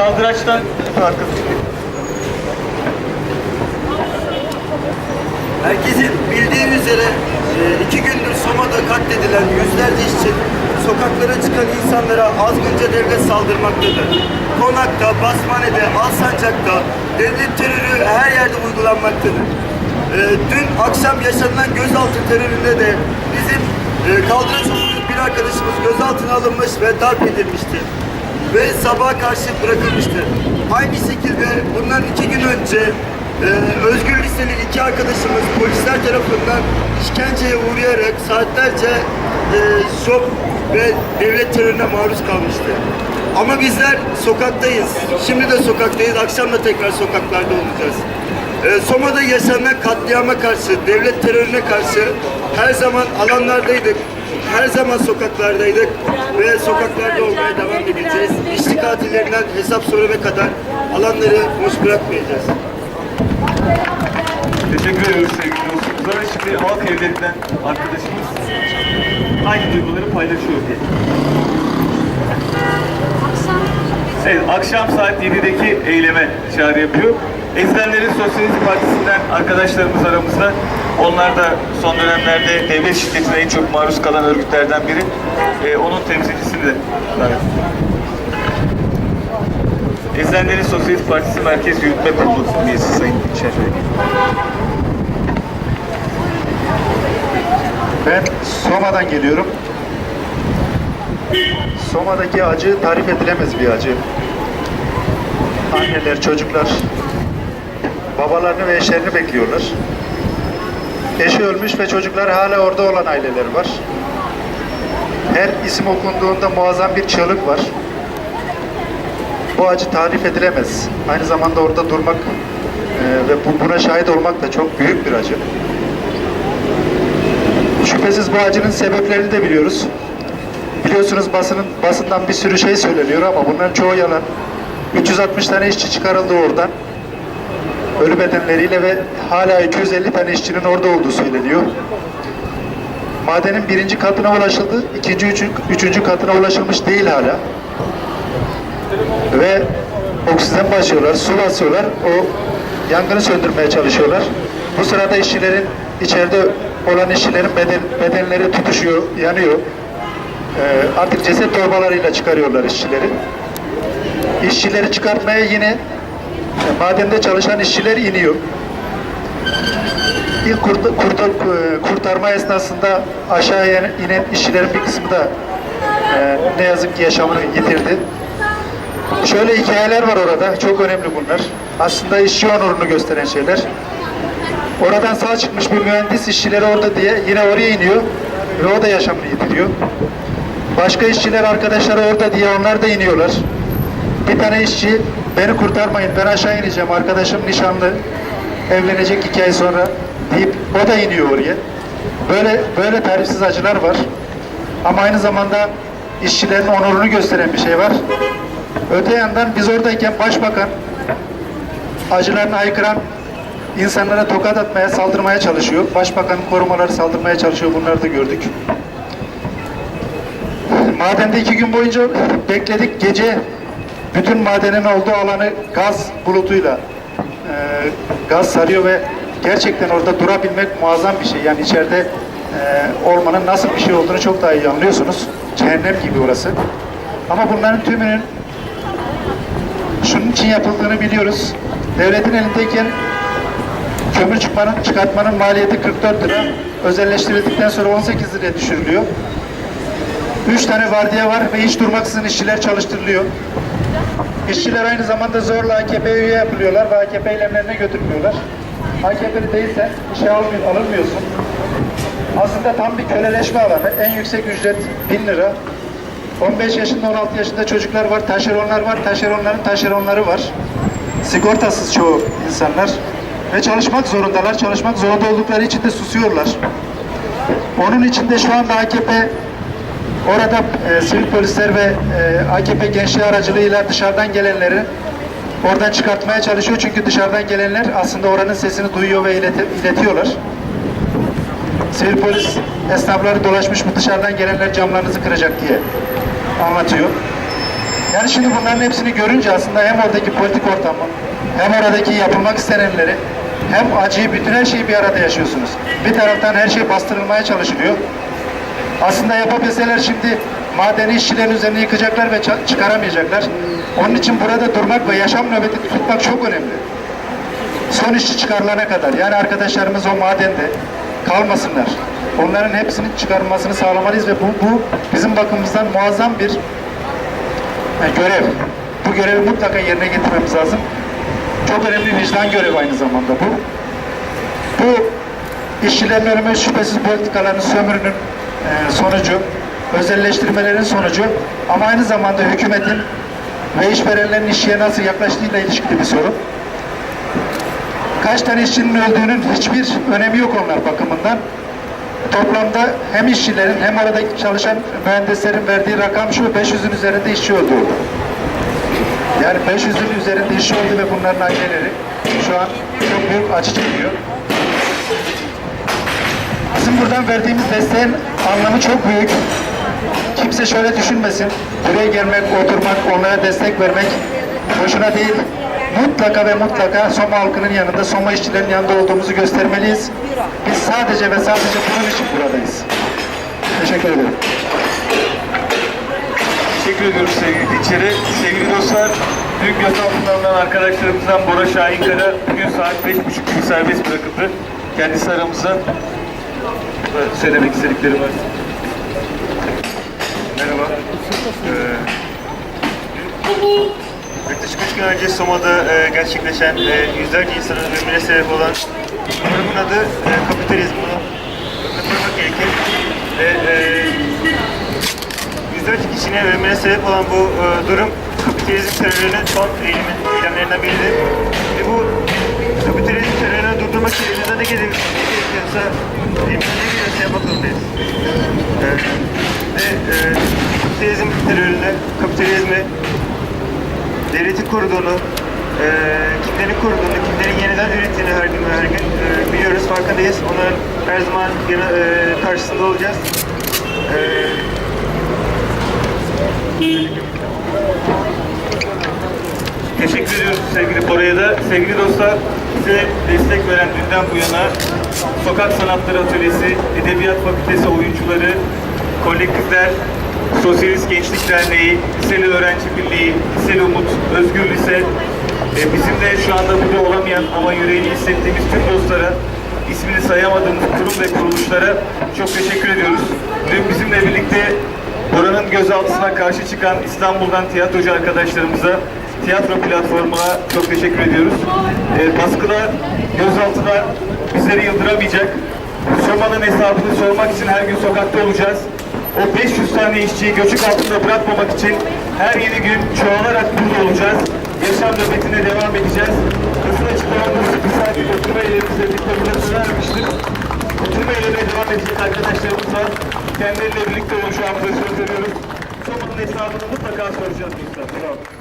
Kaldıraçtan arkası. Herkesin bildiği üzere e, iki gündür Soma'da katledilen yüzlerce işçi sokaklara çıkan insanlara azgınca devlet saldırmaktadır. Konak'ta, Basmane'de, Alsancak'ta devlet terörü her yerde uygulanmaktadır. E, Dün akşam yaşanılan gözaltı teröründe de bizim e, kaldıraç bir arkadaşımız gözaltına alınmış ve darp edilmiştir ve sabaha karşı bırakılmıştır. Aynı şekilde bundan iki gün önce e, Özgür Liseli iki arkadaşımız polisler tarafından işkenceye uğrayarak saatlerce e, şok ve devlet terörüne maruz kalmıştı. Ama bizler sokaktayız. Şimdi de sokaktayız. Akşam da tekrar sokaklarda olacağız. E, Soma'da yaşanan katliama karşı, devlet terörüne karşı her zaman alanlardaydık. Her zaman sokaklardaydık ve sokaklarda olmaya devam katillerinden hesap sorana kadar alanları boş bırakmayacağız. Teşekkür ediyoruz sevgili dostumuza. Şimdi halk evlerinden arkadaşımız aynı duyguları paylaşıyor diye. Evet, akşam saat 7'deki eyleme çağrı yapıyor. Ezilenlerin Sosyalist Partisi'nden arkadaşlarımız aramızda. Onlar da son dönemlerde devlet şiddetine en çok maruz kalan örgütlerden biri. Ee, onun temsilcisini de davet ediyorum. Ezilenlerin Sosyalist Partisi Merkez Yürütme Kurulu üyesi Sayın Şeref. Ben Soma'dan geliyorum. Soma'daki acı tarif edilemez bir acı. Anneler, çocuklar babalarını ve eşlerini bekliyorlar. Eşi ölmüş ve çocuklar hala orada olan aileler var. Her isim okunduğunda muazzam bir çığlık var. Bu acı tarif edilemez. Aynı zamanda orada durmak e, ve bu- buna şahit olmak da çok büyük bir acı. Şüphesiz bu acının sebeplerini de biliyoruz. Biliyorsunuz basının basından bir sürü şey söyleniyor ama bunların çoğu yalan. 360 tane işçi çıkarıldı oradan. Ölü bedenleriyle ve hala 250 tane işçinin orada olduğu söyleniyor. Madenin birinci katına ulaşıldı, ikinci, üçüncü, üçüncü katına ulaşılmış değil hala. Ve oksijen basıyorlar, su basıyorlar, o yangını söndürmeye çalışıyorlar. Bu sırada işçilerin, içeride olan işçilerin beden, bedenleri tutuşuyor, yanıyor. Ee, artık ceset torbalarıyla çıkarıyorlar işçileri. İşçileri çıkartmaya yine e, madende çalışan işçiler iniyor. İlk kurt, kurtar, e, kurtarma esnasında aşağıya inen işçilerin bir kısmı da e, ne yazık ki yaşamını yitirdi. Şöyle hikayeler var orada. Çok önemli bunlar. Aslında işçi onurunu gösteren şeyler. Oradan sağ çıkmış bir mühendis işçileri orada diye yine oraya iniyor ve o da yaşamını yitiriyor. Başka işçiler arkadaşları orada diye onlar da iniyorlar. Bir tane işçi beni kurtarmayın ben aşağı ineceğim arkadaşım nişanlı evlenecek iki ay sonra deyip o da iniyor oraya. Böyle böyle tarifsiz acılar var. Ama aynı zamanda işçilerin onurunu gösteren bir şey var. Öte yandan biz oradayken başbakan acılarını haykıran insanlara tokat atmaya, saldırmaya çalışıyor. Başbakanın korumaları saldırmaya çalışıyor. Bunları da gördük. Madende iki gün boyunca bekledik. Gece bütün madenin olduğu alanı gaz bulutuyla e, gaz sarıyor ve gerçekten orada durabilmek muazzam bir şey. Yani içeride e, olmanın nasıl bir şey olduğunu çok daha iyi anlıyorsunuz. Cehennem gibi orası. Ama bunların tümünün şunun için yapıldığını biliyoruz. Devletin elindeyken kömür çıkmanın, çıkartmanın maliyeti 44 lira. Özelleştirildikten sonra 18 liraya düşürülüyor. 3 tane vardiya var ve hiç durmaksızın işçiler çalıştırılıyor. İşçiler aynı zamanda zorla AKP üye yapılıyorlar ve AKP eylemlerine götürmüyorlar. AKP'li değilsen işe almıyor, alınmıyorsun. Aslında tam bir köleleşme alanı. En yüksek ücret 1000 lira. 15 yaşında 16 yaşında çocuklar var, taşeronlar var, taşeronların taşeronları var. Sigortasız çoğu insanlar. Ve çalışmak zorundalar. Çalışmak zorunda oldukları için de susuyorlar. Onun için de şu anda AKP orada e, sivil polisler ve e, AKP gençliği aracılığıyla dışarıdan gelenleri oradan çıkartmaya çalışıyor. Çünkü dışarıdan gelenler aslında oranın sesini duyuyor ve ileti- iletiyorlar. Sivil polis esnafları dolaşmış mı dışarıdan gelenler camlarınızı kıracak diye anlatıyor. Yani şimdi bunların hepsini görünce aslında hem oradaki politik ortamı, hem oradaki yapılmak istenenleri, hem acıyı, bütün her şeyi bir arada yaşıyorsunuz. Bir taraftan her şey bastırılmaya çalışılıyor. Aslında yapabilseler şimdi madeni işçilerin üzerine yıkacaklar ve çıkaramayacaklar. Onun için burada durmak ve yaşam nöbeti tutmak çok önemli. Son işçi çıkarılana kadar. Yani arkadaşlarımız o madende kalmasınlar. Onların hepsinin çıkarılmasını sağlamalıyız ve bu, bu bizim bakımımızdan muazzam bir yani görev. Bu görevi mutlaka yerine getirmemiz lazım. Çok önemli vicdan görevi aynı zamanda bu. Bu işçilerin ölümü şüphesiz politikaların sömürünün e, sonucu, özelleştirmelerin sonucu ama aynı zamanda hükümetin ve işverenlerin işçiye nasıl yaklaştığıyla ilişkili bir sorun. Kaç tane işçinin öldüğünün hiçbir önemi yok onlar bakımından. Toplamda hem işçilerin hem orada çalışan mühendislerin verdiği rakam şu 500'ün üzerinde işçi öldü orada. Yani 500'ün üzerinde işçi öldü ve bunların aileleri şu an çok büyük acı çekiyor. Bizim buradan verdiğimiz desteğin anlamı çok büyük. Kimse şöyle düşünmesin. Buraya gelmek, oturmak, onlara destek vermek boşuna değil. Mutlaka ve mutlaka Soma halkının yanında, Soma işçilerin yanında olduğumuzu göstermeliyiz. Biz sadece ve sadece bunun için buradayız. Teşekkür ederim. Teşekkür ediyoruz sevgili Dinçer'e. Sevgili dostlar, dün gözaltına alınan arkadaşlarımızdan Bora Şahinkara bugün saat 5.30 gibi serbest bırakıldı. Kendisi aramızda. Söylemek istedikleri var. Merhaba. Ee, yaklaşık üç gün önce Soma'da e, gerçekleşen e, yüzlerce insanın ölümüne sebep olan durumun adı e, kapitalizm. Bunu hatırlamak gerekir. Ve e, yüzlerce kişinin ölümüne sebep olan bu e, durum kapitalizm terörünün son eylemi, eylemlerinden biridir. Ve bu kapitalizm terörünü durdurmak için elimizden ne gerekiyorsa elimizden ne geliyorsa yapmak zorundayız. Ee, ve e, kapitalizm terörünü, kapitalizmi, devletin koruduğunu, e, kimlerin koruduğunu, kimlerin yeniden ürettiğini her gün her gün e, biliyoruz, farkındayız. Onların her zaman yana, e, karşısında olacağız. E, Teşekkür ediyoruz sevgili Bora'ya da. Sevgili dostlar, bize destek veren dünden bu yana Sokak Sanatları Atölyesi, Edebiyat Fakültesi oyuncuları, kolektifler, Sosyalist Gençlik Derneği, Liseli Öğrenci Birliği, Liseli Umut, Özgür Lise, e, bizim de şu anda burada olamayan ama yüreğini hissettiğimiz tüm dostlara, ismini sayamadığımız kurum ve kuruluşlara çok teşekkür ediyoruz. Dün bizimle birlikte Buranın gözaltısına karşı çıkan İstanbul'dan tiyatrocu arkadaşlarımıza, tiyatro platformuna çok teşekkür ediyoruz. E, baskılar, gözaltılar bizleri yıldıramayacak. Soma'nın hesabını sormak için her gün sokakta olacağız. O 500 tane işçiyi göçük altında bırakmamak için her yeni gün çoğalarak burada olacağız. Yaşam nöbetine devam edeceğiz. Hızlı açıklamamız bir saatlik oturma eylemimizle birlikte burada sona ermiştir. Oturma eylemine devam edecek arkadaşlarımız var. Kendileriyle birlikte olacağımıza söz veriyoruz. Soma'nın hesabını mutlaka soracağız. Bravo.